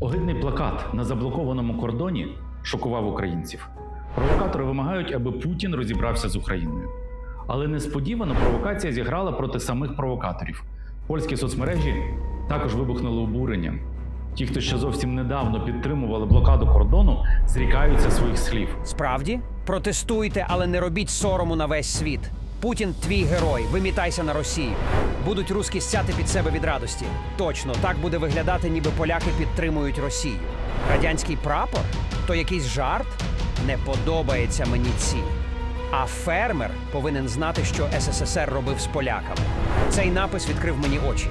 Огидний плакат на заблокованому кордоні шокував українців. Провокатори вимагають, аби Путін розібрався з Україною. Але несподівано провокація зіграла проти самих провокаторів. Польські соцмережі також вибухнули обуренням. Ті, хто ще зовсім недавно підтримували блокаду кордону, зрікаються своїх слів. Справді? Протестуйте, але не робіть сорому на весь світ. Путін твій герой, вимітайся на Росію. Будуть руски стяти під себе від радості. Точно так буде виглядати, ніби поляки підтримують Росію. Радянський прапор? То якийсь жарт? Не подобається мені ці. А фермер повинен знати, що СССР робив з поляками. Цей напис відкрив мені очі.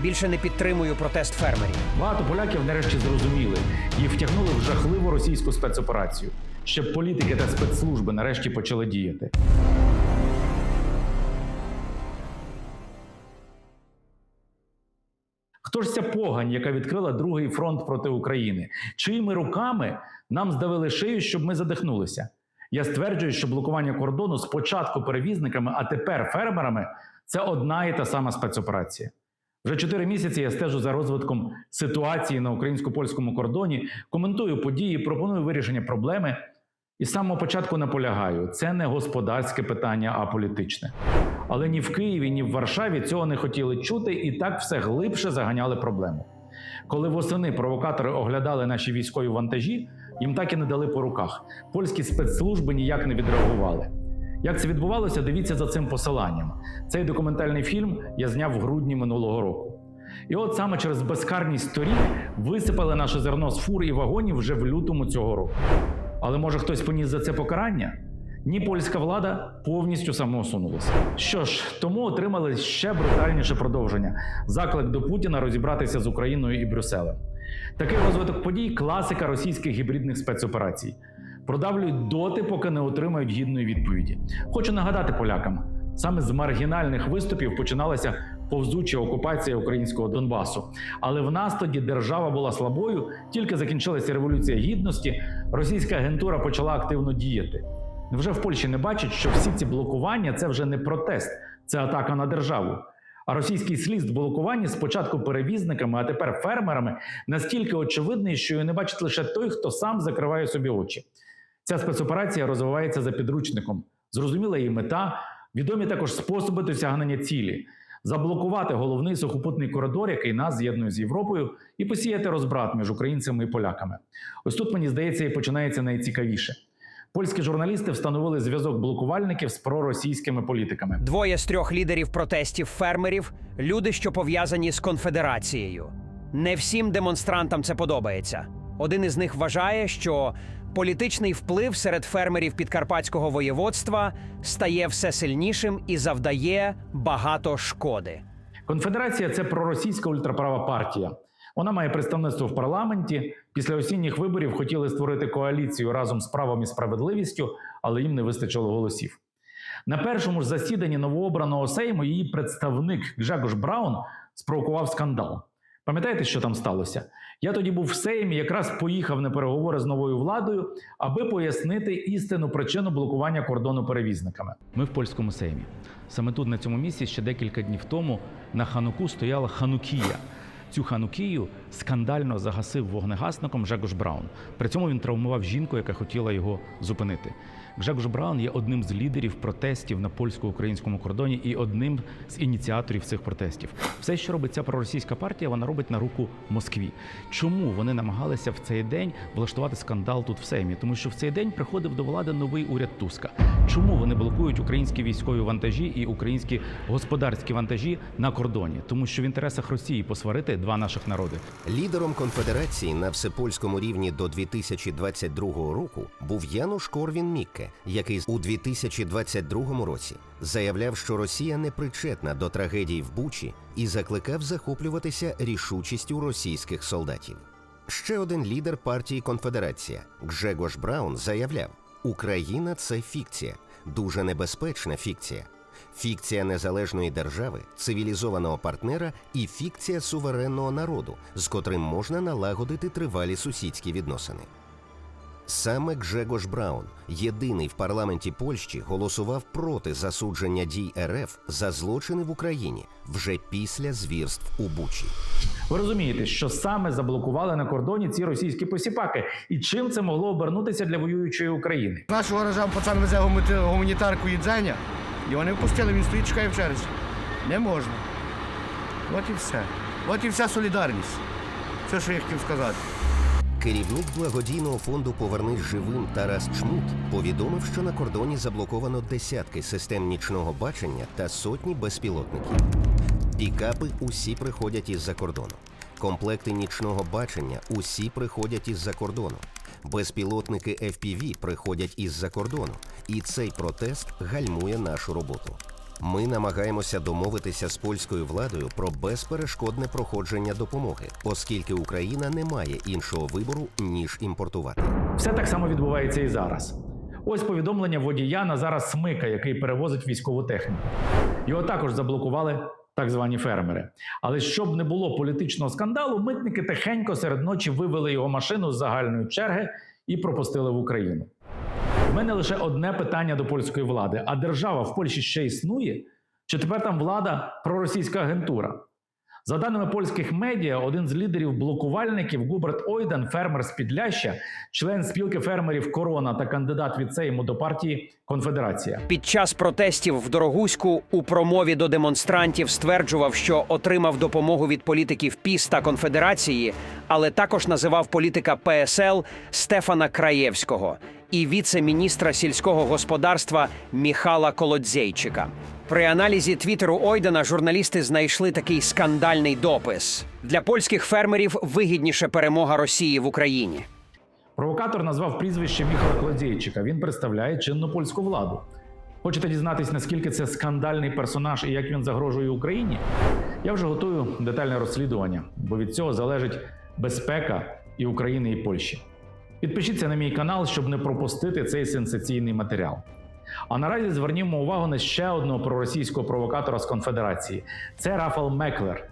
Більше не підтримую протест фермерів. Багато поляків нарешті зрозуміли, їх втягнули в жахливу російську спецоперацію, щоб політики та спецслужби нарешті почали діяти. Хто ж ця погань, яка відкрила другий фронт проти України? Чиїми руками нам здавили шию, щоб ми задихнулися? Я стверджую, що блокування кордону спочатку перевізниками, а тепер фермерами це одна і та сама спецоперація. Вже чотири місяці я стежу за розвитком ситуації на українсько-польському кордоні, коментую події, пропоную вирішення проблеми. І з самого початку наполягаю, це не господарське питання, а політичне. Але ні в Києві, ні в Варшаві цього не хотіли чути і так все глибше заганяли проблему. Коли восени провокатори оглядали наші військові вантажі, їм так і не дали по руках. Польські спецслужби ніяк не відреагували. Як це відбувалося, дивіться за цим посиланням. Цей документальний фільм я зняв в грудні минулого року. І от саме через безкарність сторін висипали наше зерно з фур і вагонів вже в лютому цього року. Але може хтось поніс за це покарання? Ні, польська влада повністю самоусунулася. Що ж, тому отримали ще брутальніше продовження заклик до Путіна розібратися з Україною і Брюсселем. Такий розвиток подій класика російських гібридних спецоперацій. Продавлюють доти, поки не отримають гідної відповіді. Хочу нагадати полякам: саме з маргінальних виступів починалася повзуча окупація українського Донбасу. Але в нас тоді держава була слабою, тільки закінчилася революція гідності, російська агентура почала активно діяти. Невже в Польщі не бачать, що всі ці блокування це вже не протест, це атака на державу. А російський слід в блокуванні спочатку перевізниками, а тепер фермерами настільки очевидний, що його не бачить лише той, хто сам закриває собі очі. Ця спецоперація розвивається за підручником. Зрозуміла її мета, відомі також способи досягнення цілі заблокувати головний сухопутний коридор, який нас з'єднує з Європою, і посіяти розбрат між українцями і поляками. Ось тут мені здається, і починається найцікавіше. Польські журналісти встановили зв'язок блокувальників з проросійськими політиками. Двоє з трьох лідерів протестів фермерів люди, що пов'язані з конфедерацією. Не всім демонстрантам це подобається. Один із них вважає, що політичний вплив серед фермерів підкарпатського воєводства стає все сильнішим і завдає багато шкоди. Конфедерація це проросійська ультраправа партія. Вона має представництво в парламенті. Після осінніх виборів хотіли створити коаліцію разом з правом і справедливістю, але їм не вистачило голосів. На першому ж засіданні новообраного Сейму її представник Гжегош Браун спровокував скандал. Пам'ятаєте, що там сталося? Я тоді був в Сеймі, якраз поїхав на переговори з новою владою, аби пояснити істинну причину блокування кордону перевізниками. Ми в польському Сеймі. Саме тут, на цьому місці, ще декілька днів тому на хануку стояла ханукія. Цю ханукію скандально загасив вогнегасником Жегош Браун. При цьому він травмував жінку, яка хотіла його зупинити. Жегош Браун є одним з лідерів протестів на польсько-українському кордоні і одним з ініціаторів цих протестів. Все, що робить ця проросійська партія, вона робить на руку Москві. Чому вони намагалися в цей день влаштувати скандал тут в Сеймі? Тому що в цей день приходив до влади новий уряд Туска. Чому вони блокують українські військові вантажі і українські господарські вантажі на кордоні? Тому що в інтересах Росії посварити два наших народи. Лідером конфедерації на всепольському рівні до 2022 року був Януш Корвін Мікке, який у 2022 році заявляв, що Росія не причетна до трагедій в Бучі і закликав захоплюватися рішучістю російських солдатів. Ще один лідер партії Конфедерація Гжегош Браун заявляв: Україна це фікція, дуже небезпечна фікція. Фікція незалежної держави, цивілізованого партнера і фікція суверенного народу, з котрим можна налагодити тривалі сусідські відносини. Саме Гжегош Браун, єдиний в парламенті Польщі, голосував проти засудження дій РФ за злочини в Україні вже після звірств у Бучі. Ви розумієте, що саме заблокували на кордоні ці російські посіпаки, і чим це могло обернутися для воюючої України? Нашого гаража пацан везе гуманітар- гуманітарку їдзення, його не впустили, він стоїть, чекає в черзі. Не можна. От і все. От і вся солідарність. Це, що я хотів сказати. Керівник благодійного фонду Повернись живим Тарас Чмут повідомив, що на кордоні заблоковано десятки систем нічного бачення та сотні безпілотників. Пікапи усі приходять із-за кордону. Комплекти нічного бачення усі приходять із-за кордону. Безпілотники FPV приходять із-за кордону. І цей протест гальмує нашу роботу. Ми намагаємося домовитися з польською владою про безперешкодне проходження допомоги, оскільки Україна не має іншого вибору ніж імпортувати. Все так само відбувається і зараз. Ось повідомлення водія Назара Смика, який перевозить військову техніку. Його також заблокували так звані фермери. Але щоб не було політичного скандалу, митники тихенько серед ночі вивели його машину з загальної черги і пропустили в Україну. Мене лише одне питання до польської влади: а держава в Польщі ще існує? Чи тепер там влада проросійська агентура? За даними польських медіа, один з лідерів блокувальників Губерт Ойден, фермер з Підляща, член спілки фермерів Корона та кандидат від Сейму до партії Конфедерація. Під час протестів в Дорогуську у промові до демонстрантів стверджував, що отримав допомогу від політиків ПІС та Конфедерації, але також називав політика ПСЛ Стефана Краєвського і віце-міністра сільського господарства Міхала Колодзейчика. При аналізі твіттеру Ойдена журналісти знайшли такий скандальний допис: для польських фермерів вигідніше перемога Росії в Україні. Провокатор назвав прізвище Міхала Кладзейчика. Він представляє чинну польську владу. Хочете дізнатись, наскільки це скандальний персонаж і як він загрожує Україні? Я вже готую детальне розслідування, бо від цього залежить безпека і України, і Польщі. Підпишіться на мій канал, щоб не пропустити цей сенсаційний матеріал. А наразі звернімо увагу на ще одного проросійського провокатора з конфедерації. Це Рафал Меклер.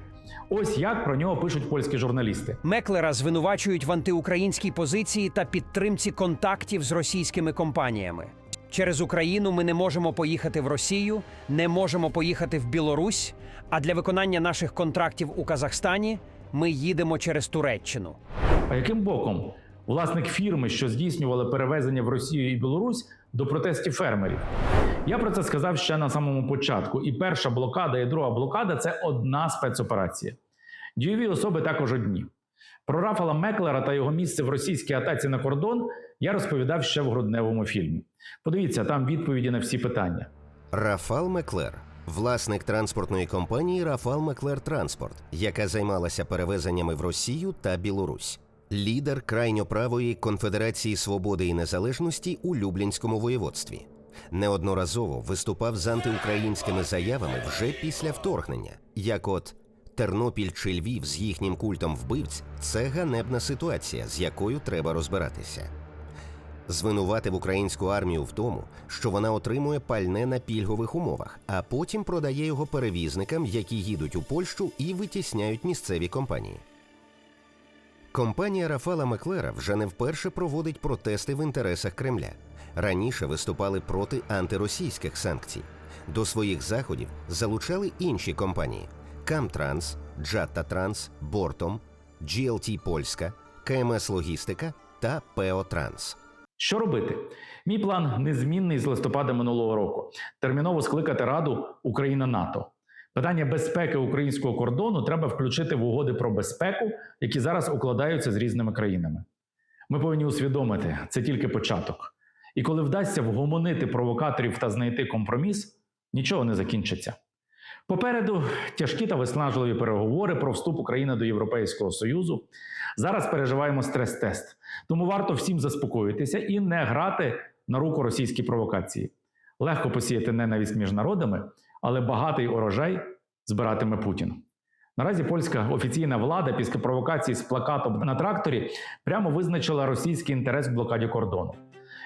Ось як про нього пишуть польські журналісти. Меклера звинувачують в антиукраїнській позиції та підтримці контактів з російськими компаніями. Через Україну ми не можемо поїхати в Росію, не можемо поїхати в Білорусь. А для виконання наших контрактів у Казахстані ми їдемо через Туреччину. А яким боком власник фірми, що здійснювали перевезення в Росію і Білорусь до протестів фермерів? Я про це сказав ще на самому початку. І перша блокада, і друга блокада це одна спецоперація. Дійові особи також одні. Про Рафала Меклера та його місце в російській атаці на кордон я розповідав ще в грудневому фільмі. Подивіться, там відповіді на всі питання. Рафал Меклер, власник транспортної компанії Рафал Меклер Транспорт, яка займалася перевезеннями в Росію та Білорусь. Лідер крайньоправої Конфедерації Свободи і Незалежності у Люблінському воєводстві. Неодноразово виступав з антиукраїнськими заявами вже після вторгнення, як от Тернопіль чи Львів з їхнім культом вбивць це ганебна ситуація, з якою треба розбиратися. Звинуватив українську армію в тому, що вона отримує пальне на пільгових умовах, а потім продає його перевізникам, які їдуть у Польщу і витісняють місцеві компанії. Компанія Рафала Меклера вже не вперше проводить протести в інтересах Кремля. Раніше виступали проти антиросійських санкцій. До своїх заходів залучали інші компанії: Камтранс, Джатта Транс, Бортом, GLT Польська, КМС Логістика та ПЕО Транс. Що робити? Мій план незмінний з листопада минулого року: терміново скликати Раду Україна НАТО. Питання безпеки українського кордону треба включити в угоди про безпеку, які зараз укладаються з різними країнами. Ми повинні усвідомити, це тільки початок. І коли вдасться вгомонити провокаторів та знайти компроміс, нічого не закінчиться. Попереду тяжкі та виснажливі переговори про вступ України до Європейського Союзу. Зараз переживаємо стрес-тест, тому варто всім заспокоїтися і не грати на руку російській провокації. Легко посіяти ненависть між народами, але багатий урожай збиратиме Путін. Наразі польська офіційна влада після провокації з плакатом на тракторі прямо визначила російський інтерес в блокаді кордону.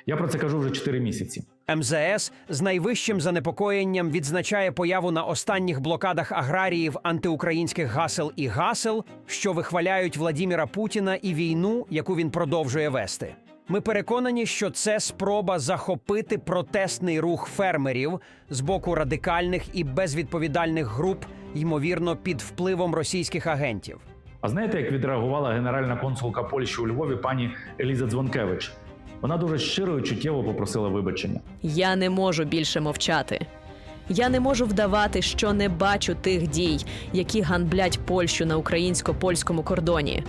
Я про це кажу вже 4 місяці. МЗС з найвищим занепокоєнням відзначає появу на останніх блокадах аграріїв антиукраїнських гасел і гасел, що вихваляють Владіміра Путіна і війну, яку він продовжує вести. Ми переконані, що це спроба захопити протестний рух фермерів з боку радикальних і безвідповідальних груп, ймовірно, під впливом російських агентів. А знаєте, як відреагувала генеральна консулка Польщі у Львові пані Еліза Дзвонкевич? Вона дуже щиро і чуттєво попросила вибачення. Я не можу більше мовчати. Я не можу вдавати, що не бачу тих дій, які ганблять Польщу на українсько-польському кордоні.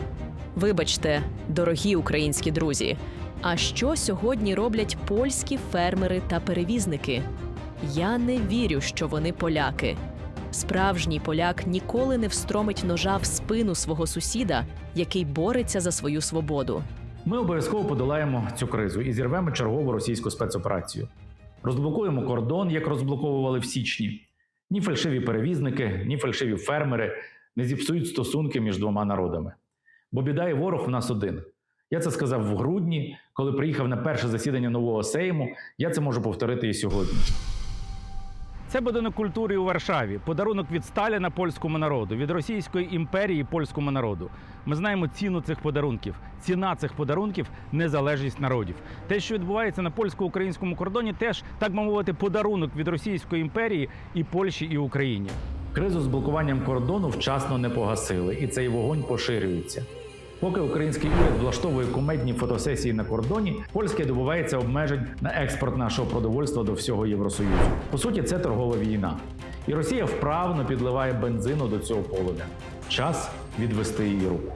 Вибачте, дорогі українські друзі. А що сьогодні роблять польські фермери та перевізники? Я не вірю, що вони поляки. Справжній поляк ніколи не встромить ножа в спину свого сусіда, який бореться за свою свободу. Ми обов'язково подолаємо цю кризу і зірвемо чергову російську спецоперацію. Розблокуємо кордон, як розблоковували в січні. Ні фальшиві перевізники, ні фальшиві фермери не зіпсують стосунки між двома народами. Бо біда і ворог в нас один. Я це сказав в грудні, коли приїхав на перше засідання нового Сейму. Я це можу повторити і сьогодні. Це будинок культури у Варшаві. Подарунок від Сталіна польському народу, від Російської імперії польському народу. Ми знаємо ціну цих подарунків. Ціна цих подарунків незалежність народів. Те, що відбувається на польсько-українському кордоні, теж так би мовити, подарунок від Російської імперії і Польщі і Україні. Кризу з блокуванням кордону вчасно не погасили, і цей вогонь поширюється. Поки український уряд влаштовує кумедні фотосесії на кордоні, польське добувається обмежень на експорт нашого продовольства до всього Євросоюзу. По суті, це торгова війна. І Росія вправно підливає бензину до цього полум'я. Час відвести її руку.